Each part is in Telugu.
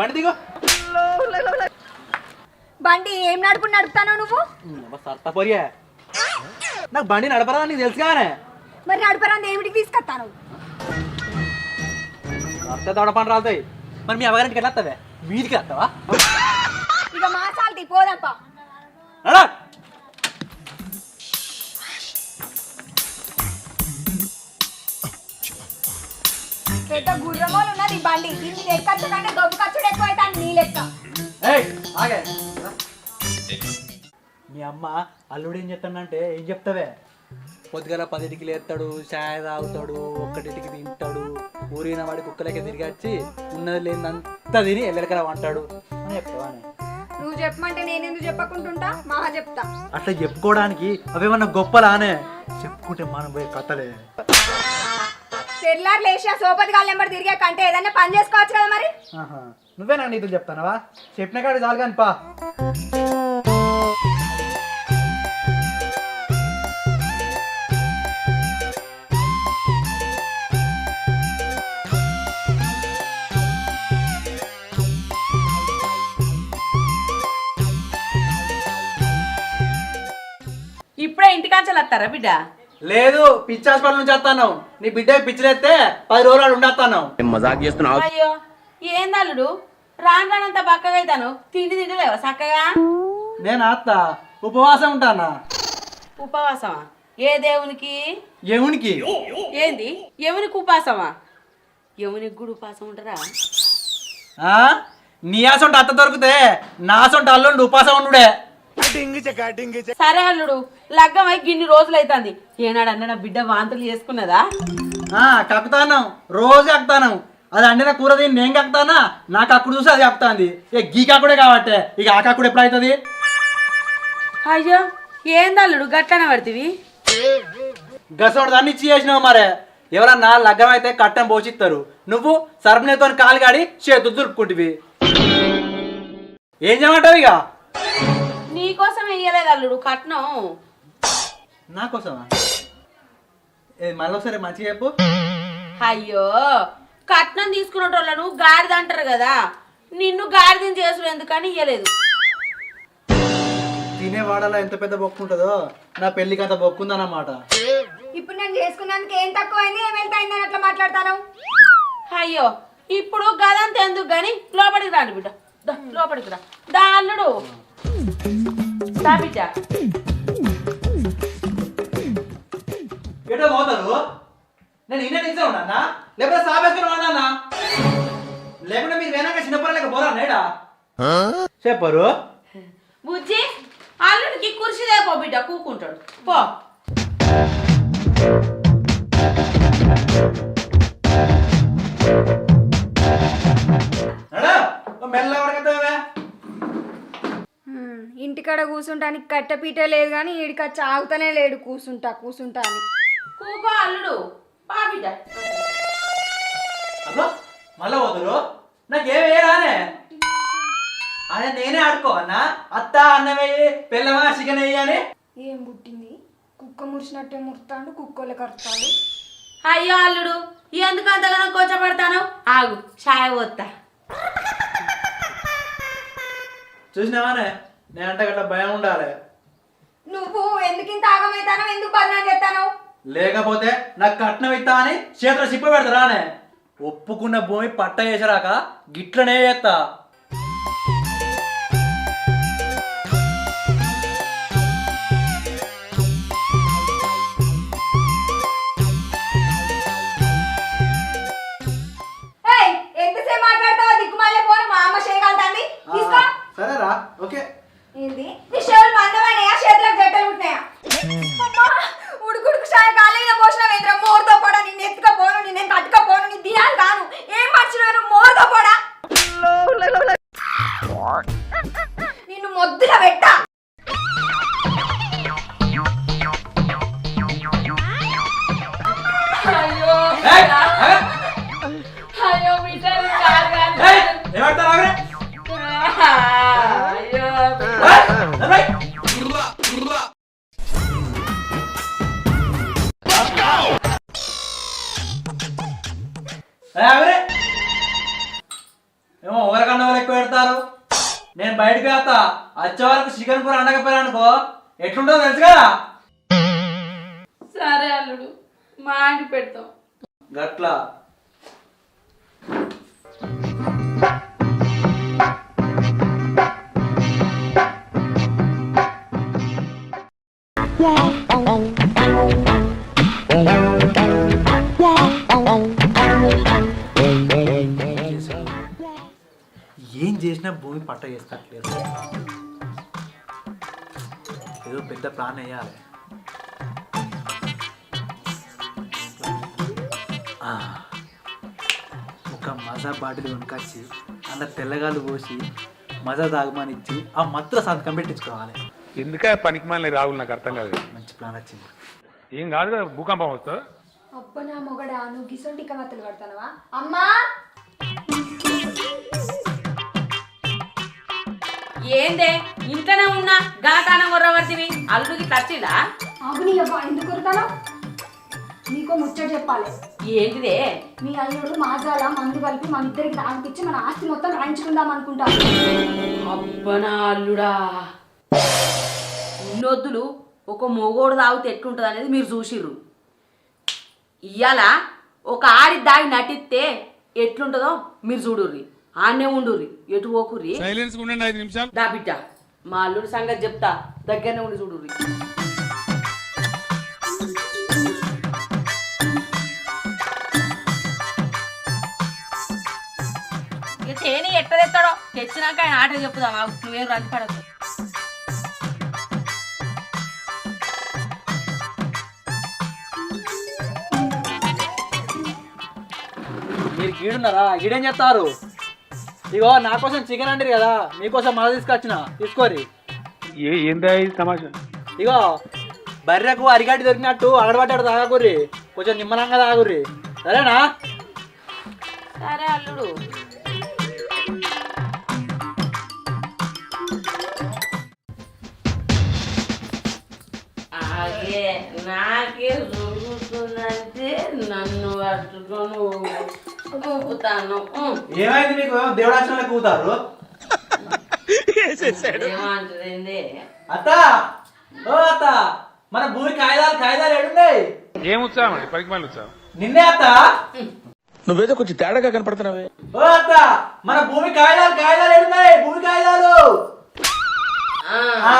బండి దిగో. బండి ఏం నడుపుని నడుపుతానో నువ్వు? సర్త పొరియా. నాకు బండి నడపరా నీకు తెలుసు కానీ. మరి నడపరాంది ఏమిటికి తీసుకొస్తాను? అత్త దొడ పని రాలుతాయి. మరి మీ అవ్వగారింటికి ఎట్లా వస్తావే? వీధికి వస్తావా? ఇక మాసాలది పోదప్ప. పెద్ద గుర్రమోలు ఉన్నది ఈ బండి. దీన్ని ఎక్కచ్చు కంటే గొప్ప ఖర్చుడు ఎక్కువ అవుతాను నీ లెక్క. ఏయ్ ఆగే. మీ అమ్మ అల్లుడు ఏం చెప్తాడంటే ఏం చెప్తావే? పొద్దుగల పదింటికి లేస్తాడు చాయ్ తాగుతాడు ఒక్కటింటికి తింటాడు ఊరిన వాడి కుక్కలకి తిరిగి వచ్చి ఉన్నది లేదంతా తిని ఎల్లడికల వంటాడు. అని చెప్తావా అని. నువ్వు చెప్పమంటే నేను ఎందుకు చెప్పకుంటుంటా? మహా చెప్తా. అట్లా చెప్పుకోవడానికి అవేమన్నా గొప్పలానే చెప్పుకుంటే మనం పోయే కథలే. తెల్లారు లేచి ఆ సోపతి గాలి నెంబర్ తిరిగే కంటే ఏదైనా పని చేసుకోవచ్చు కదా మరి? ఆహా. నువ్వే నాకు నీతులు చెప్తానవా? చెప్పిన కాడు చాలు కానీ పా. ఇప్పుడే ఇంటికాంచెలు వస్తారా బిడ్డ? లేదు పిచ్చి హాస్పిటల్ నుంచి వస్తాను. నీ బిడ్డ పిచ్చిలేస్తే పది రోజులు ఉండేస్తాను. మజాక్ చేస్తున్నావు? అయ్యో ఏందల్లుడు రాను రానంత బక్కగా అవుతాను తిండి తింటలేవా చక్కగా? నేను అత్త ఉపవాసం ఉంటానా? ఉపవాసమా? ఏ దేవునికి? ఏమునికి ఏంది? ఎవనికి ఉపాసమా ఎవనికి కూడా ఉపాసం ఉంటారా? ఆ? నీ ఆసంట అత్త దొరికితే నా సొంట అల్లుండి ఉపాసం ఉండుడే. సరే అల్లుడు లగ్గమై గిన్ని రోజులు అవుతుంది ఏనాడన్నా నా బిడ్డ వాంతులు చేసుకున్నదా? ఆ, కక్కుతాను. రోజు కక్కుతాను. అది అండిన కూర తిని నేను కక్కుతానా? నాకు అప్పుడు చూసి అది కక్కుతాంది. ఇక గీ కాకుడే కాబట్టి. ఇక ఆ కాకుడు ఎప్పుడు అవుతుంది అయ్యో ఏందల్లుడు గట్లనే పడుతుంది గసోడు దాన్ని ఇచ్చి చేసినావు మరే. ఎవరన్నా లగ్గం అయితే కట్టం పోషిస్తారు నువ్వు సర్పనేతో కాలు గాడి చేతులు దులుపుకుంటువి. ఏం చేయమంటావు ఇక? నీకోసం వెయ్యలేదు అల్లుడు కట్నం. నా కోసమా? ఏ మళ్ళీ మంచిగా చెప్పు. అయ్యో కట్నం తీసుకునేటోళ్ళను గాడిద అంటారు కదా నిన్ను గాడిదని చేసుడు ఎందుకని ఇయ్యలేదు. తినే వాడలా ఎంత పెద్ద బొక్కు ఉంటుందో నా పెళ్ళికి అంత బొక్కు ఉందన్నమాట. ఇప్పుడు నేను చేసుకున్నందుకు ఏం తక్కువైంది ఏం వెళ్తాయిందని అట్లా మాట్లాడతాను? అయ్యో ఇప్పుడు గదంత ఎందుకు గాని లోపలికి రాండి బిడ్డ. దా, లోపలికి రా. దా అల్లుడు. దా బిడ్డ. ఎటో పోతారు? నేను ఇన్న నిల్చో ఉన్నా లేకపోతే సాపేసుకుని వాడన్నా లేకుంటే మీరు వెనక చిన్నప్పటి లేక పోరా నేడా చెప్పరు. బుజ్జి అల్లుడికి కుర్చీ లేపో బిడ్డ కూకుంటాడు. పో. నడా హ్మ్, ఇంటికాడ కూర్చుంటానికి కట్టెపీట లేదు కానీ ఈడికి వచ్చి ఆగుతానే లేడు కూర్చుంటా కూర్చుంటా అని. కూకో అల్లుడు పా బిడ్డ. అబ్బా మళ్ళా పోతారు నాకేం రానే అదే నేనే ఆడుకో అన్న. అత్త అన్నమయ్యి పిల్లమా చికెన్ వేయి అని. ఏం పుట్టింది? కుక్క మురిసినట్టే ముడతాడు కుక్కలే కరుతాడు. అయ్యో అల్లుడు ఎందుకు అంతగానో కూర్చోబెడతాను? ఆగు చాయ్ పోతా చూసినావానే? నేనంటే గట్లా భయం ఉండాలి. నువ్వు ఎందుకు ఇంత ఆగమైతానో ఎందుకు బదనాలు చేస్తాను? లేకపోతే నాకు కట్నం ఇస్తా అని చేతిలో సిప్ప పెడతారా అనే ఒప్పుకున్న భూమి పట్ట చేసరాక గిట్లనే చేస్తా. ఎంతసేపు మాట్లాడతావో దిక్కుమాలే పోను మా అమ్మ చేయగలుగుతుంది సరేరా ఓకే. ఏమో వాళ్ళు ఎక్కువ పెడతారు. నేను బయటకు వేస్తా వచ్చే వరకు చికెన్ కూర అండకపోయినా అనుకో ఎట్లుంటుందో తెలుసు కదా? సరే అల్లుడు మా ఆంటీ పెడతాం. గట్లా. ఏం చేసినా భూమి పట్ట చేసుకోవట్లేదు ఏదో పెద్ద ప్లాన్ వేయాలి. ఒక మజా బాటిల్ కొనుకొచ్చి అలా తెల్లగాలు పోసి మజా తాగమని ఆ మత్ర సంతకం పెట్టించుకోవాలి. ఎందుక పనికి మాలిన రాహుల్ నాకు అర్థం కాదు మంచి ప్లాన్ వచ్చింది. ఏం కాదు కదా భూకంపం వస్తా? అబ్బ నా మొగడా నువ్వు గిసొంటి కమతలు పడతానవా అమ్మా! ఏందే? ఇంట్లోనే ఉన్నా గలకానం కొర్రవర్తివి అల్లుడికి తచ్చిలా ఆగుని అబ్బా ఎందుకు కొడతాను? నీకో ముచ్చట చెప్పాలి. ఏంటిదే? మీ అల్లుడు మాజాల మందు కలిపి మన ఇద్దరికి తాగిపించి మన ఆస్తి మొత్తం రాయించుకుందాం అనుకుంటా అబ్బనా అల్లుడా! ఉన్నొద్దులు ఒక మొగోడు తాగితే ఎట్లుంటుంది అనేది మీరు చూసిర్రు. ఇవాళ ఒక ఆడి దాగి నటిస్తే ఎట్లుంటుందో మీరు చూడుర్రి. ఆడనే ఉండుర్రి. ఎటు పోకుర్రి? సైలెన్స్ ఉండండి ఐదు నిమిషాలు. దా బిడ్డ. మా అల్లుడి సంగతి చెప్తా. దగ్గరనే ఉండి చూడుర్రి. ఇక తేని ఎట్ట తెస్తాడో తెచ్చినాక ఆయన ఆట చెప్పుదాం. నువ్వేం రంది మీరు గీడున్నారా గీడేం చేస్తారు? ఇగో నా కోసం చికెన్ అంటారు కదా మీకోసం మళ్ళీ తీసుకొచ్చిన. తీసుకోరి ఏందా తమాషా ఇగో బర్రెకు అరిగడ్డి దొరికినట్టు అగడబడ్డాడు తాగకుర్రి. కొంచెం నిమ్మలంగా తాగుర్రి. సరేనా? సరే అల్లుడు. నాకే జరుగుతుందంటే నన్ను పట్టుకొని ఊపుతాను ఏమైంది మీకు కూతారు? ఏమంటుంది అత్త! ఓ అత్త! మన భూమి కాగితాలు కాగితాలు ఏడున్నాయి? ఏం ఉత్సాహం అండి పనికి మాలిన ఉత్సాహం. నిన్నే అత్త! నువ్వేదో కొంచెం తేడాగా కనపడుతున్నావే. ఓ అత్త! మన భూమి కాగితాలు కాగితాలు ఏడున్నాయి? భూమి కాగితాలు! ఆ, ఆ.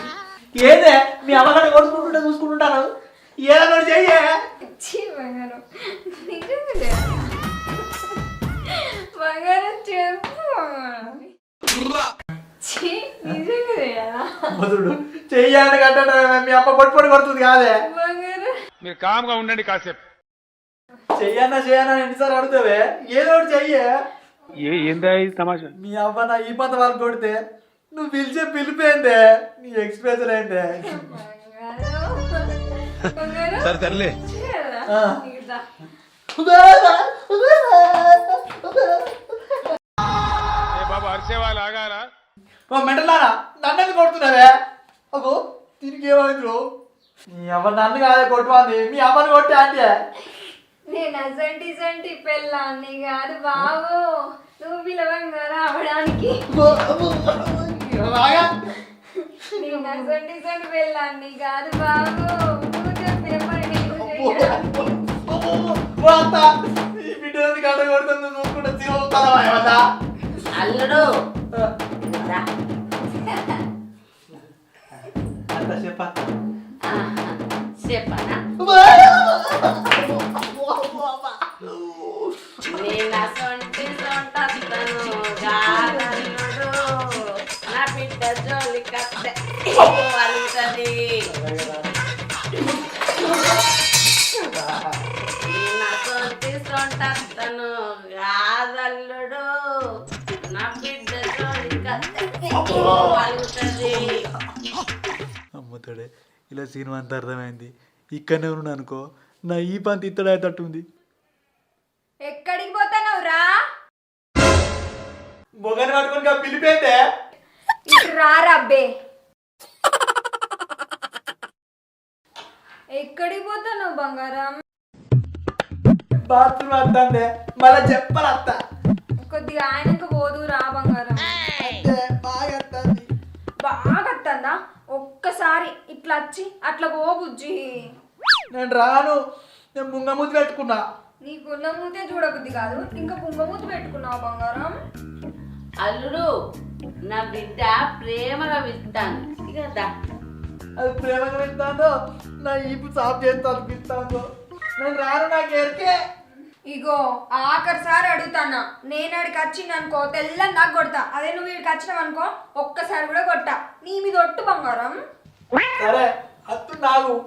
ఏదే? మీ అమ్మగారిని కొడుకుంటుంటే చూసుకుంటుంటాను ఏదో చెయ్యే. బంగారం. బంగారం చెప్పు చెయ్యాలని మీ అమ్మ పొడి పొడి కొడుతుంది కాదే? మీరు కామ్గా ఉండండి కాసేపు. చెయ్యన్నా చెయ్యన్నా ఎన్నిసార్లు అడుగుతావే? ఏదో ఒకటి చెయ్యే. ఏందా తమాషా? మీ అవ్వ నా ఈ పద వాళ్ళు కొడితే నువ్వు పిలిచే పిలిపోయిందే నీ ఎక్స్ప్రెషన్ అయిందే సరే తరలే. బాబు అరిసేవాళ్ళు ఆగారా? ఓ మెంటలారా? నన్ను ఎందుకు కొడుతున్నావే అగో దీనికి ఏమైంది మీ అవ్వ నన్ను కాదే కొట్టువాంది మీ అమ్మని కొట్టే అంటే నేను అసంటి సంటి పెళ్ళాన్ని కాదు బాబు. నువ్వు పిలవంగా రావడానికి. బాగా నేను అసంటి సంటి పెళ్ళాన్ని కాదు బాబు. ఈ బిడ్డ గడ్డ కొడుతుంది కూడా తిరుగుతావా ఏమన్నా? అల్లుడు రా. అంత చెప్పా. ఆహా. చెప్పనా? నేను అసొంటి సొంటను జోలి నా బిడ్డ అమ్ముతాడే. ఇలా సినిమా అంతా అర్థమైంది. ఇక్కడనే ఉన్నాను అనుకో నా ఈ పంత ఇత్తడే తట్టుంది ఎక్కడికి పోతావు రా మొగని పట్టుకొని పిలిపోయిందే ఇటు రా రబ్బే ఎక్కడికి పోతాను బంగారం? బాత్రూమ్ వద్దండి మళ్ళీ చెప్పాలి అత్త కొద్దిగా ఆయనకు పోదు రా బంగారం. బాగా వస్తుంది బాగా వస్తుందా ఒక్కసారి ఇట్లా వచ్చి అట్లా పో బుజ్జి. నేను రాను నేను ముంగముద్దు పెట్టుకున్నా. నీ గుండమూతే చూడబుద్ది కాదు ఇంకా కుంగమూతి పెట్టుకున్నావు బంగారం. అల్లుడు నా బిడ్డ ప్రేమగా విస్తాను ఇక దా. అది ప్రేమగా పెడతాను నా ఈపు సాఫ్ చేస్తా అనిపిస్తాను నేను రాను నాకు ఎరికే ఇగో ఆఖరిసారి అడుగుతానా? నేను అడికి వచ్చింది అనుకో తెల్లని నాకు కొడతా. అదే నువ్వు వీడికి వచ్చినావు అనుకో ఒక్కసారి కూడా కొట్టా. నీ మీద ఒట్టు బంగారం. సరే అత్తు అవ్వ,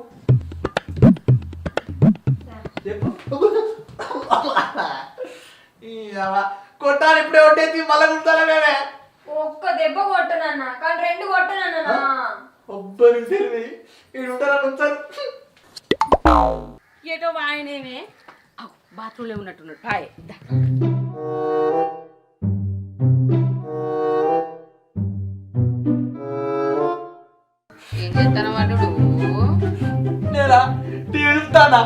కొట్టాలి ఇప్పుడే కొట్టేది మళ్ళీ కుడతానే మేమే. ఒక్క దెబ్బ కొట్టనన్నా కానీ రెండు కొట్టనన్నా ఒబ్బని తెలివి. ఈ ఉంటారా ఏటో ఆయనేమే. బాత్రూంలో ఉన్నట్టున్నాడు. హాయ్ దా. ఏం చేస్తాను అల్లుడు నేనా? తీడుస్తానా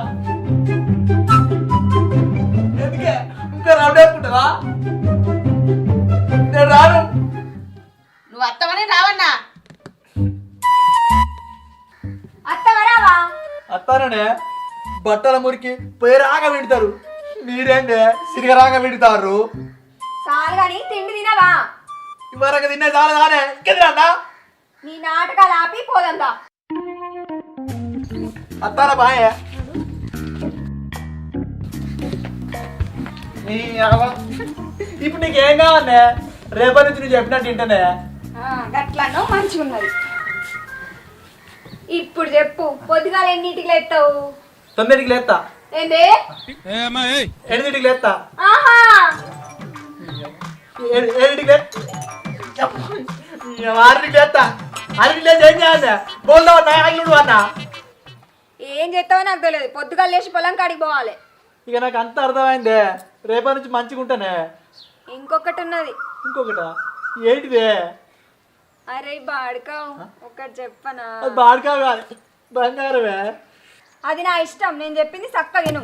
ఎందుకే? ఇంకా రౌండ్ వేసుకుంటావా అత్తాననే బట్టల మురికి పోయిరాగా పెడతారు మీరేందే సిరిగరాగా పెడతారు చాలు కానీ తిండి తినవా? ఇవరకు తినే చాలా కానే ఇంకెందుకన్నా నీ నాటకాలు ఆపి పోదంతా అత్తాన బాయే. నీ అవ్వ. ఇప్పుడు నీకేం కావాలనే? రేపటి నుంచి నువ్వు చెప్పినట్టు వింటనే గట్లనో మంచిగా ఉన్నది ఇప్పుడు చెప్పు పొద్దుగాల ఎన్నింటికి లేస్తావు? తొమ్మిదికి లేస్తా. ఏంది? ఎనిమిదికి లేస్తా. ఆహా! ఏడింటికి ఆరింటికి లేస్తా. ఆరింటికి లేచి ఏం చేయాలి? అన్నా. ఏం చేస్తావో నాకు తెలియదు. పొద్దుగాల లేచి పొలం కాడికి పోవాలి. ఇక నాకు అంత అర్థమైందే. రేపటి నుంచి మంచిగా ఉంటానే ఇంకొకటి ఉన్నది. ఇంకొకట? ఏంటిదే అరే బాడుకావు ఒకటి చెప్పనా? అది బాడుకా కాదు. బంగారమే. అది నా ఇష్టం నేను చెప్పింది చక్కగా విను.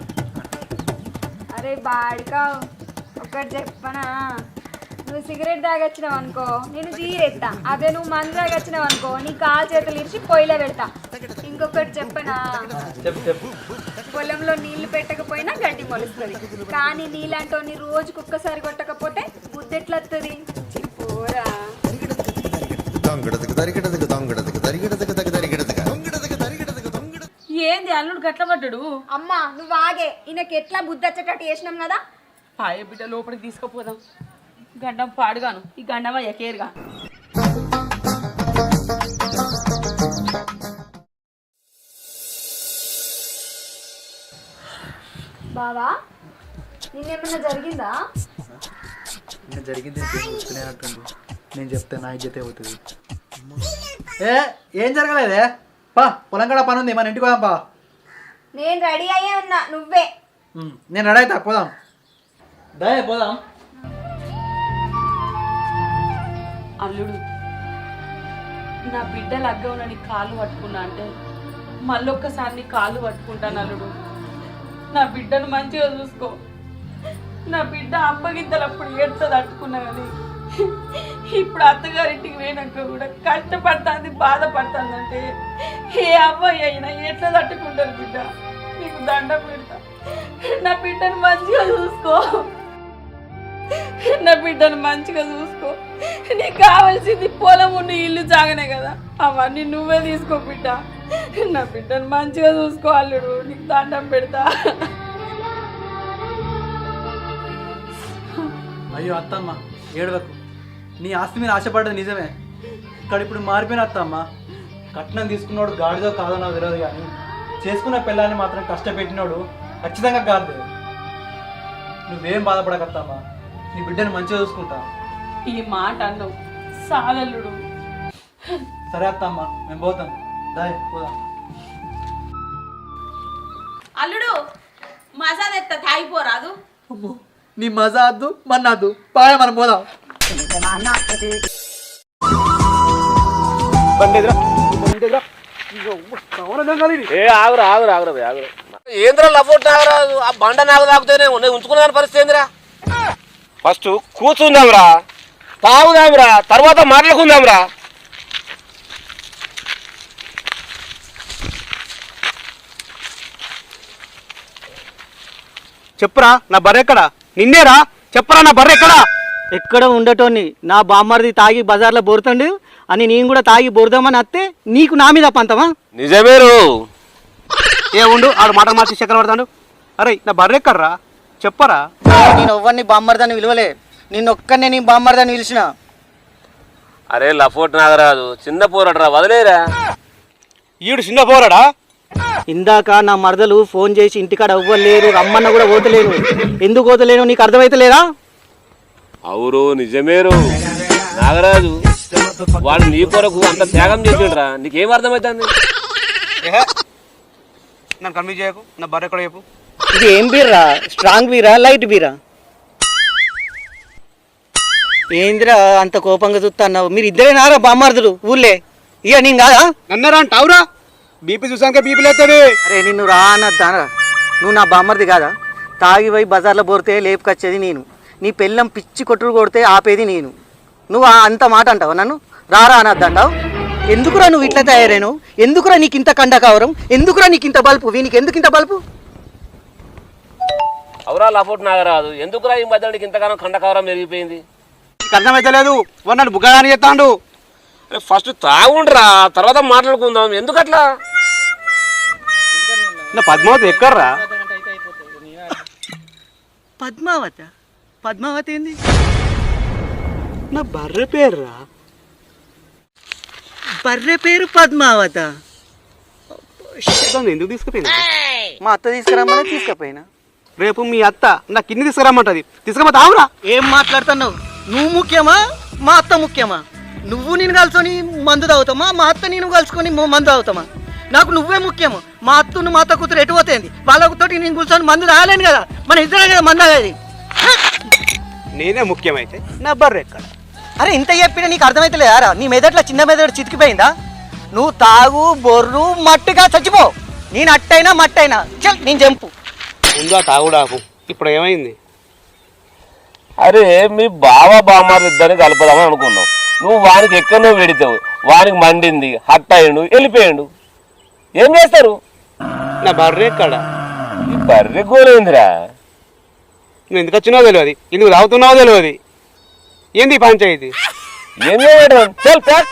అరే బాడుకావు ఒకటి చెప్పనా? నువ్వు సిగరెట్ తాగొచ్చినావు అనుకో నేను జీరెత్తా అదే నువ్వు మందు తాగొచ్చినావు అనుకో నీ కాలు చేతులు ఇరిచి పొయ్యిలో పెడతా. ఇంకొకటి చెప్పనా? చెప్పు చెప్పు. పొలంలో నీళ్ళు పెట్టకపోయినా గడ్డి మొలుస్తుంది. కానీ నీళ్ళంటోని రోజుకు ఒక్కసారి కొట్టకపోతే బుద్ధి వస్తుంది పోరా. ఏంది అల్లుడు గట్ల పడ్డాడు? అమ్మా నువ్వు ఆగే. ఈయనకి ఎట్లా బుద్ధి వచ్చేటట్టు చేసినాం కదా? పాయ బిడ్డ లోపలికి తీసుకుపోదాం. గండం పాడుగాను. ఈ గండం ఎకేరుగా బావా నిన్నేమన్నా జరిగిందా? జరిగింది నేను చెప్తే నా ఇజ్జతే అవుతుంది ఏ ఏం జరగలేదే? పా పొలం కాడ పని ఉంది మన ఇంటికి పోదాం పా. నేను రెడీ అయ్యే ఉన్నా నువ్వే. నేను రెడీ అవుతా పోదాం. దయ పోదాం. అల్లుడు నా బిడ్డ లగ్గవున నీ కాలు పట్టుకున్నా అంటే మళ్ళొక్కసారి నీ కాలు పట్టుకుంటాను అల్లుడు. నా బిడ్డను మంచిగా చూసుకో. నా బిడ్డ అప్పగింతలప్పుడు ఏడుతో తట్టుకున్నా కానీ ఇప్పుడు అత్తగారింటికి పోయినాక కూడా కష్టపడుతుంది బాధపడుతుంది అంటే ఏ అబ్బాయి అయినా ఎట్లా తట్టుకుంటారు బిడ్డ? నీకు దండం పెడతా. నా బిడ్డను మంచిగా చూసుకో. నా బిడ్డను మంచిగా చూసుకో. నీకు కావాల్సింది పొలం ఉండి ఇల్లు జాగనే కదా. అవన్నీ నువ్వే తీసుకో బిడ్డ. నా బిడ్డను మంచిగా చూసుకో అల్లుడు. నీకు దండం పెడతా. అయ్యో అత్తమ్మ ఏడవకు. నీ ఆస్తి మీద ఆశపడ్డది నిజమే. ఇక్కడ ఇప్పుడు మారిపోయిన అత్తమ్మ కట్నం తీసుకున్నాడు గాడిదో కాదో నాకు తెలియదు కానీ చేసుకున్న పిల్లాన్ని మాత్రం కష్టపెట్టినోడు ఖచ్చితంగా కాదు నువ్వేం బాధపడకత్తమ్మా నీ బిడ్డను మంచిగా చూసుకుంటా. ఈ మాట అన్నావు. సాలల్లుడు. సరే అత్తమ్మ మేము పోతాం. దాయ్ పోదాం. అల్లుడు మసాలా ఎత్త తాగిపోరాదు అమ్మో నీ మజా వద్దు మన్నద్దు. పాయ మనం పోదాం. ఆగురా ఆగురా ఆగురా ఆగురా. ఏంద్రా నాగరాదు ఆ బండ నాకు ఉంచుకునే పరిస్థితి ఏందిరా? ఫస్ట్ కూర్చుందాంరా తాగుదాంరా తర్వాత మాట్లాడుకుందాంరా. చెప్పురా నా బర్రె ఎక్కడా నిన్నేరా? చెప్పరా నా బర్రె ఎక్కడా ఎక్కడ ఉండటోని? నా బామ్మర్ది తాగి బజార్లో బోరుతండు అని నేను కూడా తాగి బోరుదామని అత్తే నీకు నా మీద పంతమా? నిజమేరు ఏ ఉండు ఆడు మాట మార్చి చక్కెర పడతాడు అరే నా బర్రె ఎక్కడ్రా? చెప్పరా? నేను ఎవరిని బామ్మర్దని విలువలే. నిన్న ఒక్కనే నీ బామ్మర్దని పిలిచిన. అరే లపోట్ నాగరాదు చిన్న పోరాడరా వదిలేరా? ఈడు చిన్న పోరాడా? ఇందాక నా మరదలు ఫోన్ చేసి ఇంటికాడ అవ్వలేరు రమ్మన్న కూడా పోతలేరు ఎందుకు పోతలేను నీకు అర్థమైతలేదా? అవురు నిజమేరు. నాగరాజు వాడు నీ కొరకు అంత త్యాగం చేసిండ్రా. నీకేం అర్థమవుతుంది నన్ను కన్విన్స్ చేయకు నా బర్రె ఎక్కడ చెప్పు. ఇది ఏం బీరా స్ట్రాంగ్ బీరా లైట్ బీరా ఏందిరా అంత కోపంగా చూస్తున్నావు మీరు ఇద్దరేనారా బామ్మార్దులు ఊళ్ళే? ఇక నేను కాదా? నన్నరా అంటావురా బీపీ చూసాక బీపీ లేస్తుంది అరే నిన్ను రానద్దానరా నువ్వు నా బామ్మర్ది కాదా? తాగి పోయి బజార్లో పోతే లేపుకొచ్చేది నేను. నీ పెళ్ళం పిచ్చి కొట్టుడు కొడితే ఆపేది నేను. నువ్వు ఆ అంత మాట అంటావు నన్ను? రారా అనద్దంటావు ఎందుకురా నువ్వు ఇట్లా తయారైను ఎందుకురా నీకు ఇంత కండ కావరం? ఎందుకురా నీకు ఇంత బల్పు? వీనికి ఎందుకు ఇంత బల్పు? అవురా లపోట్ నాగరాజు ఎందుకురా ఈ మధ్య నీకు ఇంతగానో ఖండకావరం పెరిగిపోయింది అర్థమైతే లేదు. వాడు నన్ను బుగ్గగాని చెప్తాడు. ఫస్ట్ తాగుండ్రా తర్వాత మాట్లాడుకుందాం. ఎందుకట్లా? నా పద్మావతి ఎక్కడ్రా? పద్మావత? పద్మావతి ఏంది నా బర్రె పేరురా? బర్రె పేరు పద్మావత. దాన్ని ఎందుకు తీసుకుపోయింది? మా అత్త తీసుకురమ్మని తీసుకుపోయినా? రేపు మీ అత్త నా కిన్ని తీసుకురమ్మంటది. తీసుకుపోతే ఆవురా ఏం మాట్లాడుతున్నావు? నువ్వు ముఖ్యమా? మా అత్త ముఖ్యమా? నువ్వు నేను కలుసుకొని మందు తాగుతామా? మా అత్త నేను కలుసుకొని మందు తాగుతామా? నాకు నువ్వే ముఖ్యము. మా అత్తను మా అత్త కూతురు ఎటు పోతుంది వాళ్ళతోటి నేను కూర్చొని మందు తాగలేను కదా. మన ఇద్దరే కదా మందు తాగేది. నేనే ముఖ్యమైతే నా బర్రె ఎక్కడ? అరే ఇంత చెప్పినా నీకు అర్థమైతలేదారా నీ మెదట్లో చిన్న మెదడు చితికిపోయిందా? నువ్వు తాగు బొర్రు మట్టుగా చచ్చిపో. నేను అట్టయినా మట్టైనా. చల్ నేను జంపు. ముందు ఆ తాగుడాకు ఇప్పుడు ఏమైంది? అరే మీ బావ బామ్మారు ఇద్దరిని కలపదామని అనుకున్నావు నువ్వు వానికి ఎక్కడో పెడితావు వానికి మండింది హట్ అయ్యిండు వెళ్ళిపోయాడు. ఏం చేస్తారు? నా బర్రె ఎక్కడ? ఈ బర్రె గోలేందిరా. నువ్వు ఎందుకు వచ్చినావో తెలియదు ఎందుకు తాగుతున్నావో తెలియదు ఏంది పంచాయతీ? ఏం చేయడం చల్ ప్యాక్